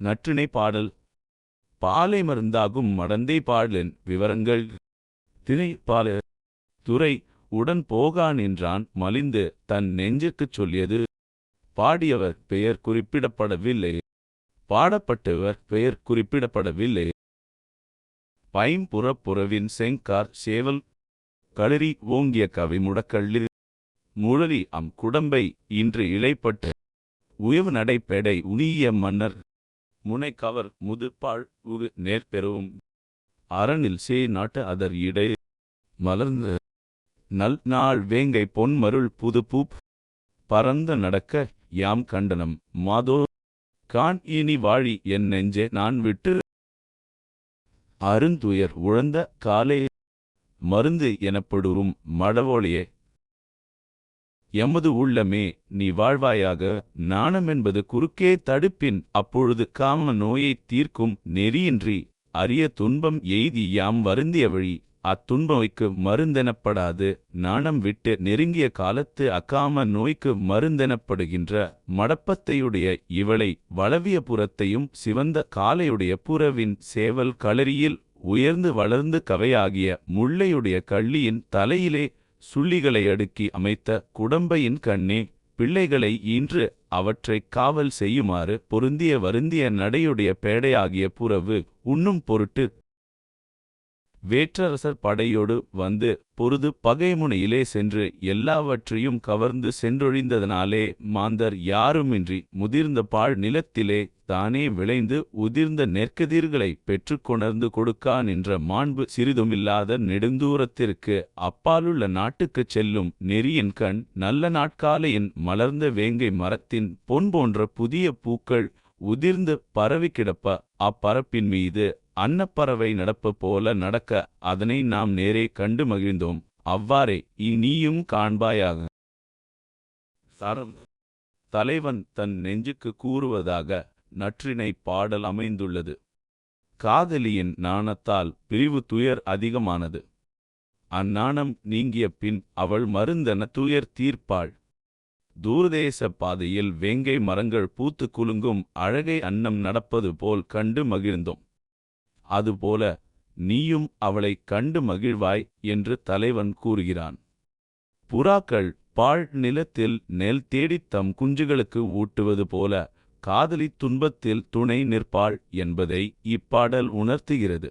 நற்றிணை பாடல். பாலை மருந்தாகும் மடந்தை பாடலின் விவரங்கள். திணை பால துறை உடன் போகா நின்றான் மலிந்து தன் நெஞ்சுக்குச் சொல்லியது. பாடியவர் பெயர் குறிப்பிடப்படவில்லை. பாடப்பட்டவர் பெயர் குறிப்பிடப்படவில்லை. பைம்புறப்புறவின் செங்கார் சேவல். களரி ஓங்கிய கவி முடக்கள்ளி முழலி அம் குடம்பை இன்று இழைப்பட்டு. உயவு நடைப்பேடை உனிய மன்னர். முனை கவர் முதுப்பாள் உகு நேர்பெறவும் அரணில் சே நாட்டு அதர் இடை மலர்ந்து நல் நாள் வேங்கை பொன்மருள் புது பூப் பரந்த நடக்க யாம் கண்டனம். மாதோ கான் இனி வாழி என் நெஞ்சே நான் விட்டு அருந்துயர் உழந்த காலே மருந்து எனப்படுறும் மடவோளியே எமது உள்ளமே நீ வாழ்வாயாக நாணமென்பது குறுக்கே தடுப்பின் அப்பொழுது காம நோயைத் தீர்க்கும் நெறியின்றி அரிய துன்பம் எய்தி யாம் வருந்திய வழி அத்துன்பமைக்கு மருந்தெனப்படாது நாணம் விட்டு நெருங்கிய காலத்து அக்காம நோய்க்கு மருந்தெனப்படுகின்ற மடப்பத்தையுடைய இவளை வளவிய புறத்தையும் சிவந்த காலையுடைய புறவின் சேவல் களரியில் உயர்ந்து வளர்ந்து கவையாகிய முள்ளையுடைய கள்ளியின் தலையிலே சுள்ளிகளை அடுக்கி அமைத்த குடம்பையின் கண்ணே பிள்ளைகளை ஈன்று அவற்றைக் காவல் செய்யுமாறு பொருந்திய வருந்திய நடையுடைய பேடையாகிய புறவு உண்ணும் பொருட்டு வேற்றரசர் படையோடு வந்து பொருது பகைமுனையிலே சென்று எல்லாவற்றையும் கவர்ந்து சென்றொழிந்ததனாலே மாந்தர் யாருமின்றி முதிர்ந்த பாழ் நிலத்திலே தானே விளைந்து உதிர்ந்த நெற்கதிர்களை பெற்றுக்கொணர்ந்து கொடுக்கா நின்ற மாண்பு சிறிதுமில்லாத நெடுந்தூரத்திற்கு அப்பாலுள்ள நாட்டுக்குச் செல்லும் நெறியின் கண் நல்ல நாட்காலையின் மலர்ந்த வேங்கை மரத்தின் பொன் போன்ற புதிய பூக்கள் உதிர்ந்து பரவி கிடப்ப அப்பரப்பின் மீது அன்னப்பறவை நடப்பு போல நடக்க அதனை நாம் நேரே கண்டு மகிழ்ந்தோம். அவ்வாறே இனியும் காண்பாயாக. சரம். தலைவன் தன் நெஞ்சுக்கு கூறுவதாக நற்றினை பாடல் அமைந்துள்ளது. காதலியின் நாணத்தால் பிரிவு துயர் அதிகமானது. அந்நாணம் நீங்கிய பின் அவள் மருந்தென துயர் தீர்ப்பாள். தூரதேச பாதையில் வேங்கை மரங்கள் பூத்து குலுங்கும் அழகை அன்னம் நடப்பது போல் கண்டு மகிழ்ந்தோம். அதுபோல நீயும் அவளைக் கண்டு மகிழ்வாய் என்று தலைவன் கூறுகிறான். புறாக்கள் பாழ் நிலத்தில் நெல் தேடித் தம் குஞ்சுகளுக்கு ஊட்டுவது போல காதலி துன்பத்தில் துணை நிற்பாள் என்பதை இப்பாடல் உணர்த்துகிறது.